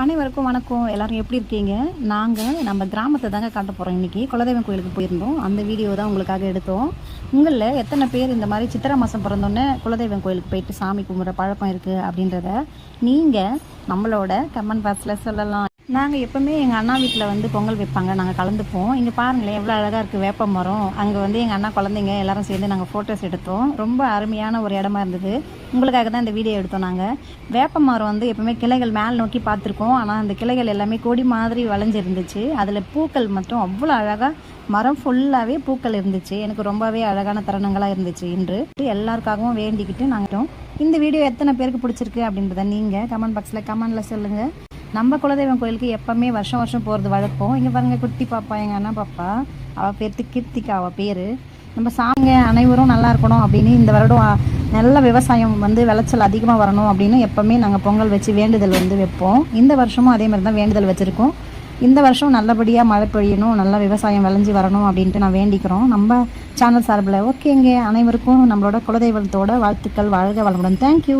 அனைவருக்கும் வணக்கம். எல்லாரும் எப்படி இருக்கீங்க? நாங்கள் நம்ம கிராமத்தை தாங்க காட்ட போகிறோம் இன்றைக்கி குலதெய்வம் கோயிலுக்கு போயிருந்தோம். அந்த வீடியோ தான் உங்களுக்காக எடுத்தோம். உங்களில் எத்தனை பேர் இந்த மாதிரி சித்திரை மாதம் பிறந்தோன்னே குலதெய்வம் கோயிலுக்கு போயிட்டு சாமி கும்பிட்ற பழக்கம் இருக்குது அப்படின்றத நீங்கள் நம்மளோட கமெண்ட் பாக்ஸில் சொல்லலாம். நாங்கள் எப்போவுமே எங்கள் அண்ணா வீட்டில் வந்து பொங்கல் வைப்பாங்க. நாங்கள் கலந்துப்போம். இங்கே பாருங்களேன் எவ்வளோ அழகாக இருக்குது வேப்ப மரம். அங்கே வந்து எங்கள் அண்ணா குழந்தைங்க எல்லாரும் சேர்ந்து நாங்கள் ஃபோட்டோஸ் எடுத்தோம். ரொம்ப அருமையான ஒரு இடமா இருந்தது. உங்களுக்காக தான் இந்த வீடியோ எடுத்தோம் நாங்கள் வேப்ப மரம் வந்து எப்போவுமே கிளைகள் மேல் நோக்கி பார்த்துருக்கோம். ஆனால் அந்த கிளைகள் எல்லாமே கொடி மாதிரி வளைஞ்சிருந்துச்சு. அதில் பூக்கள் மட்டும் அவ்வளோ அழகாக மரம் ஃபுல்லாகவே பூக்கள் இருந்துச்சு. எனக்கு ரொம்பவே அழகான தருணங்களாக இருந்துச்சு இன்று. எல்லாருக்காகவும் வேண்டிக்கிட்டு நாங்கள் இந்த வீடியோ எத்தனை பேருக்கு பிடிச்சிருக்கு அப்படின்றத நீங்கள் கமெண்ட் பாக்ஸில் கமெண்டில் சொல்லுங்கள் நம்ம குலதெய்வம் கோயிலுக்கு எப்போவுமே வருஷம் வருஷம் போகிறது வழக்கம். இங்கே பாருங்கள் குட்டி பாப்பா எங்கள் அண்ணா பாப்பா. அவள் பேர்த்து கீர்த்திகா அவள் பேர். நம்ம சாமிங்க அனைவரும் நல்லா இருக்கணும் அப்படின்னு இந்த வருடம் நல்ல விவசாயம் வந்து விளைச்சல் அதிகமாக வரணும் அப்படின்னு எப்போவுமே நாங்கள் பொங்கல் வச்சு வேண்டுதல் வந்து வைப்போம். இந்த வருஷமும் அதே மாதிரி தான் வேண்டுதல் வச்சுருக்கோம். இந்த வருஷம் நல்லபடியாக மழை பெய்யணும் நல்லா விவசாயம் விளைஞ்சி வரணும் அப்படின்ட்டு நான் வேண்டிக்கிறோம். நம்ம சேனல் சார்பில் ஓகேங்க. அனைவருக்கும் நம்மளோட குலதெய்வத்தோட வாழ்த்துக்கள் வாழ்க வளமுடன். தேங்க்யூ